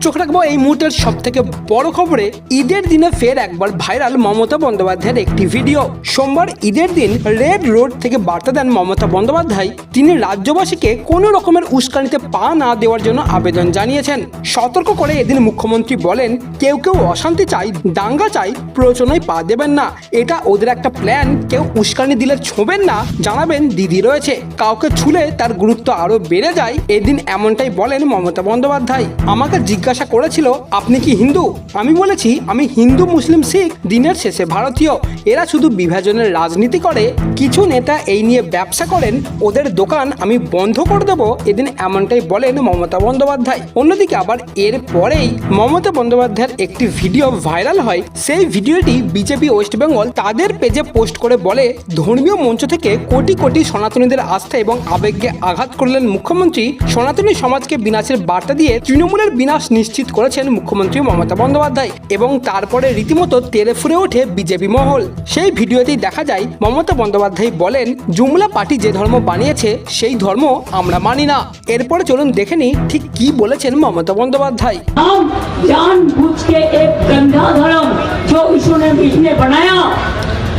চোখ রাখব, এই মুহূর্তের সব থেকে বড় খবরে, ঈদের দিনে ফের একবার ভাইরাল মমতা বন্দ্যোপাধ্যায়ের একটি ভিডিও। সোমবার ঈদের দিন রেড রোড থেকে বার্তা দেন মমতা বন্দ্যোপাধ্যায়। তিনি রাজ্যবাসীকে কোনো রকমের উস্কানিতে পা না দেওয়ার জন্য আবেদন জানিয়েছেন। সতর্ক করে এদিন মুখ্যমন্ত্রী বলেন, কেউ কেউ অশান্তি চাই, দাঙ্গা চাই প্ররোচনায় পা দেবেন না। এটা ওদের একটা প্ল্যান কেউ উস্কানি দিলে ছোঁবেন না। জানাবেন দিদি রয়েছে। কাউকে ছুলে তার গুরুত্ব আরও বেড়ে যায়। এদিন এমনটাই বলেন মমতা বন্দ্যোপাধ্যায়। আমাকে জিজ্ঞাসা করেছিল, আপনি কি হিন্দু? আমি বলেছি, আমি হিন্দু, মুসলিম, শিখ, দিনের শেষে ভারতীয়। এরা শুধু বিভাজনের রাজনীতি করে। কিছু নেতা এই নিয়ে ব্যবসা করেন। ওদের দোকান আমি বন্ধ করে দেবো। এদিন এমনটাই বলেন মমতা বন্দ্যোপাধ্যায়। অন্যদিকে আবার এর পরেই মমতা বন্দ্যোপাধ্যায়ের একটি ভিডিও ভাইরাল হয়। সেই ভিডিওটি বিজেপি ওয়েস্ট বেঙ্গল তাদের পেজে পোস্ট করে বলে, ধর্মীয় মঞ্চ থেকে কোটি কোটি সনাতনীদের আস্থা এবং আবেগকে আঘাত করলেন মুখ্যমন্ত্রী। সনাতনী সমাজকে বিনাশের বার্তা দিয়ে তৃণমূলের বিনাশ নিশ্চিত করেছেন মুখ্যমন্ত্রী মমতা বন্দ্যোপাধ্যায় এবং তারপরে রীতিমতো তেরে ফুরে ওঠে বিজেপি মহল সেই ভিডিওতেই দেখা যায় মমতা বন্দ্যোপাধ্যায় বলেন জুমলা পার্টি যে ধর্ম বানিয়েছে সেই ধর্ম আমরা মানি না এরপরে চলুন দেখে নিই ঠিক কি বলেছেন মমতা বন্দ্যোপাধ্যায় हम जानबूझ के एक गंदा धर्म जो ईशु ने बीच ने बनाया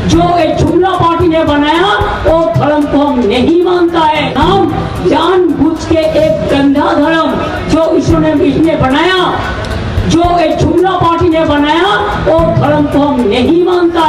जो एक जुमला पार्टी ने बनाया वो ने बनाया, जो एक जुमला पार्टी ने बनाया, वो धर्म को हम नहीं मानता है।